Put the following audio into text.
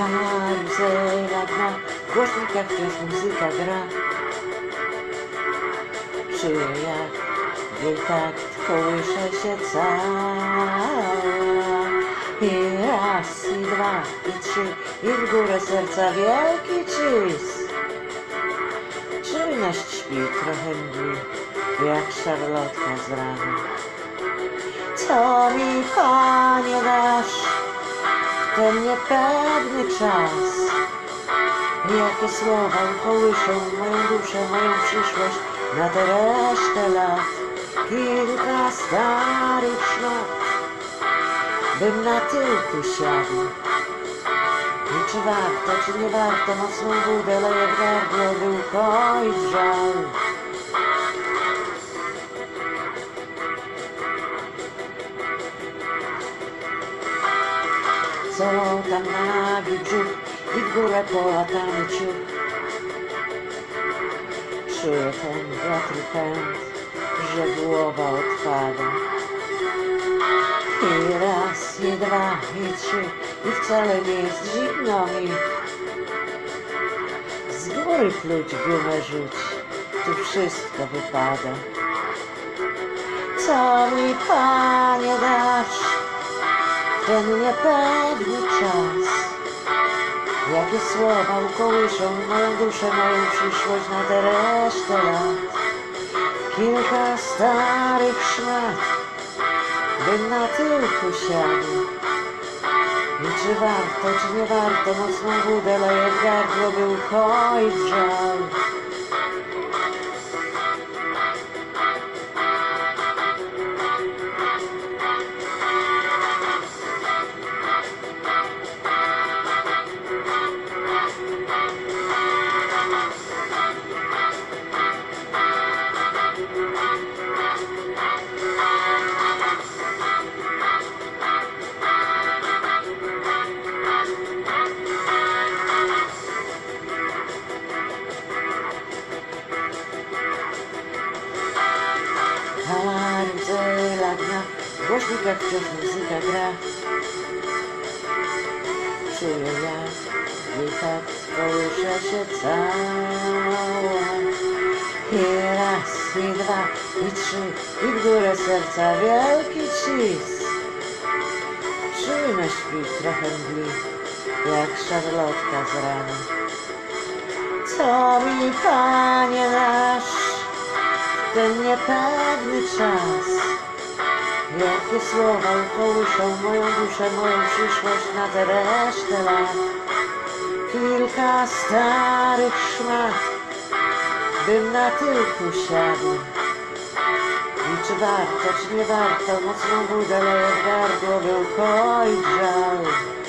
Karuzela na głośnikach wciąż muzyka gra. Czuję jak jej takt kołysze się cała. I raz, i dwa, i trzy, i w górę serca wielki cis. Czujność śpi trochę mdli, jak szarlotka z rana. Co mi, Panie, dasz ten niepewny czas? Jakie słowa ukołyszą moją duszę, moją przyszłość na tę resztę lat? Kilka starych szmat, bym na tyłku siadł. I czy warto, czy nie warto, mocną wódę leje w gardło, by ukoić żal. Co tam na brzuch i w górę połatany ciuch. Czuję ten wiatr pęd, że głowa odpada. I raz, i dwa, i trzy, i wcale nie jest zimno mi. Z góry pluć gumę rzuć, tu wszystko wypada. Co mi, Panie, dasz? Ten niepewny czas. Jakie słowa ukołyszą moją duszę, moją przyszłość na tę resztę lat. Kilka starych szmat, bym na tyłku siadł. I czy warto, czy nie warto, mocną wódę leje w gardło, by ukoić żal. Głośnikach wciąż muzyka gra. Czuję jak jej tak kołysze się cała. I raz, i dwa, i trzy, i w górę serca wielki cis. Czujność śpi trochę mdli, jak szarlotka z rana. Co mi, Panie nasz, ten niepewny czas. Jakie słowa ukołyszą moją duszę, moją przyszłość na tę resztę lat. Kilka starych szmat, bym na tyłku siadł. I czy warto, czy nie warto, mocną budę leje w gardło, by ukoić żal.